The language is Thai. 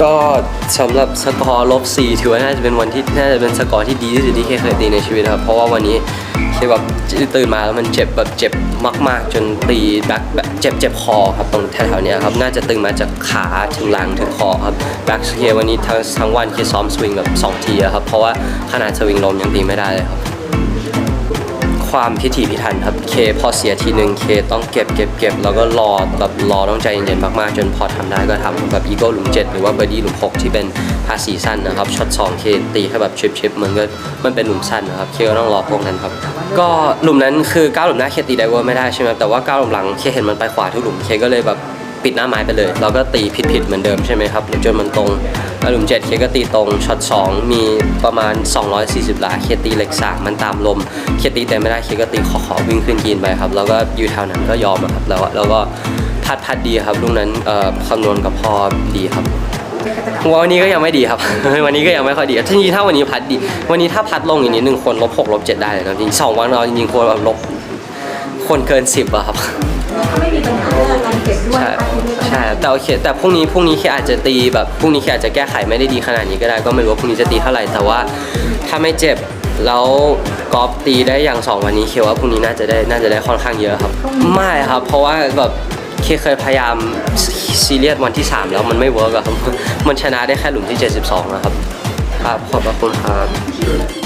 ก็สำหรับสกอร์ลบ4ถือว่าน่าจะเป็นวันที่น่าจะเป็นสกอร์ที่ดีที่สุดที่เคเคยตีในชีวิตครับ เพราะว่าวันนี้เคแบบตื่นมาแล้วมันเจ็บแบบเจ็บมาก ๆ จนตีแบ็คแบบเจ็บเจ็บคอครับตรงแถวๆนี้ครับน่าจะตึงมาจากขาถึงหลังถึงคอครับแบ็คเควันนี้ทั้งทั้งวันเคซ้อมสวิงแบบสองทีครับเพราะว่าขนาดสวิงลมยังตีไม่ได้เลยครับ ความพิถีพิถันครับเคพอเสียทีหนึ่งเคต้องเก็บเก็บเก็บแล้วก็รอแบบรอต้องใจเย็นๆมากๆ จนพอทำได้ก็ทำแบบอีโก้หลุม 7 หรือว่าเบอร์ดี้หลุม 6 ที่เป็นพาสีสั้นนะครับช็อต2เคตีให้แบบชิปชิปมันก็มันเป็นหลุมสั้นนะครับเคก็ต้องรอพวกนั้นครับก็หลุมนั้นคือก้าวหลุมหน้าเคตีไดเวอร์ไม่ได้ใช่ไหมแต่ว่าก้าวหลุมหลังเคเห็นมันไปขวาทุกหลุมเคก็เลยแบบปิดหน้าไม้ไปเลย เราก็ตีผิดๆเหมือนเดิมใช่ไหมครับจนมันตรง แล้วหลุม7เคก็ตีตรงช็อต2 มีประมาณ 240 หลา เคตีเหล็กสามมันตามลม เคตีเต็มไม่ได้เคก็ตีขอขอวิ่งขึ้นกินไปครับ แล้วก็อยู่แถวนั้นก็ยอมอะครับ แล้วแล้วก็พัดพัดดีครับลูกนั้นเอ่อคำนวณกับพอดีครับวันนี้ก็ยังไม่ดีครับ วันนี้ก็ยังไม่ค่อยดีจริงๆถ้าวันนี้พัดดี วันนี้ถ้าพัดลงอีกนิดนึงคนลบหกลบเจ็ดได้เลยนะจริงสองวันเราจริงๆควรแบบลบคนเกินสิบอะครับก็ไม่มีปัญหาเรื่องการเก็บด้วย แต่โอเคแต่พรุ่งนี้พรุ่งนี้แค่อาจจะตีแบบพรุ่งนี้แค่อาจจะแก้ไขไม่ได้ดีขนาดนี้ก็ได้ก็ไม่รู้ว่าพรุ่งนี้จะตีเท่าไหร่แต่ว่าถ้าไม่เจ็บแล้วกอล์ฟตีได้อย่างสองวันนี้เคว่าพรุ่งนี้น่าจะได้น่าจะได้ค่อนข้างเยอะครับ ไม่ครับ เพราะว่าแบบเคเคยพยายามซีเรียสวันที่ 3 แล้วมันไม่เวิร์กอะครับ มันชนะได้แค่หลุมที่ 72นะครับ ครับขอบพระคุณครับ